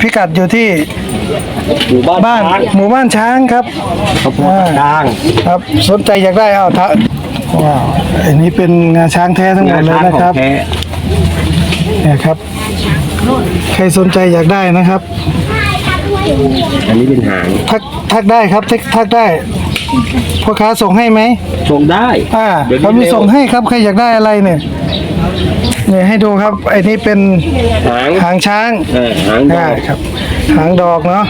พิกัดอยู่ที่หมู่บ้านบ้านช้างหมู่บ้านช้างครับข้าวโพดช้างครับสนใจอยากได้เอาทะว้าวอันนี้เป็นงาช้างแท้ทั้งหมงาดเลยช้างนะขอครังบแท้เนี่ยครับ ใครสนใจอยากได้นะครับ อันนี้เป็นหางทักทักได้ครับทักทักได้พ่อค้าส่งให้ไหมส่งได้อ่าดี๋ยวนี้เขามีร็วส่งให้ครับใครอยากได้อะไรเนี่ยเนี่ยให้ดูครับไอ้นี่เป็นหางหางช้างเออหางดอ่าอกครับ หางดอกเนาะ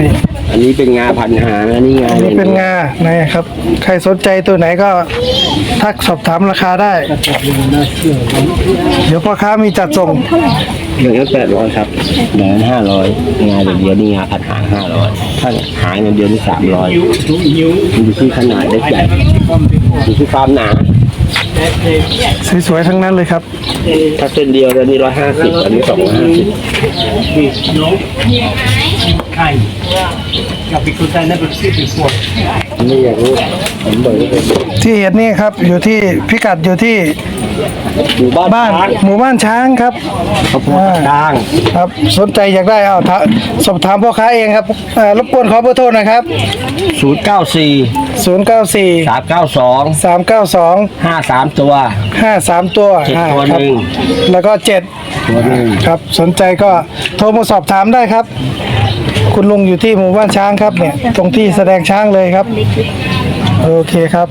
นี่อันนี้เป็นงาพันหางอันนี้งาอันนี้เป็นงานะครับ ใครสนใจตัวไหนก็ทักสอบถามราคาได้ เดี๋ยวพ่อค้ามีจัดส่งอย่างนั้นแปดร้อยครับอย่างนั้นห้าร้อยงาอย่างเดียวนี่งาพันหางห้าร้อยถ้าหางอย่างเดียวนี่สามร้อยมันอยู่ที่ขนาดเล็กใหญ่อยู่ที่ความหนา สวยๆทั้งนั้นเลยครับ ถ้าเส้นเดียวอันนี้ร้อยห้าสิบอันนี้สองร้อยห้าสิบ kind. Yeah, because I never see before. นี่อยากรู้ผมเบิกเลยที่เห็นนี่ครับอยู่ที่พิกัดอยู่ที่หมู่บ้านบ้านช้างหมู่บ้านช้างครับข้าวโพดช้างครับสนใจอยากได้เอาทะสอบถามพ่อค้าเองครับเอ่อรบกวนขอเบอร์โทรหนะครับ ศูนย์เก้าสี่094 สามเก้าสอง392 ห้าสามตัว 53 ตัวเจ็ดอ่าตัวครับหนึ่งแล้วก็ 7 ตัวหนึ่งครับสนใจก็โทรมาสอบถามได้ครับ คุณลุงอยู่ที่หมู่บ้านช้างครับเนี่ย ตรงที่แสดงช้างเลยครับ โอเคครับ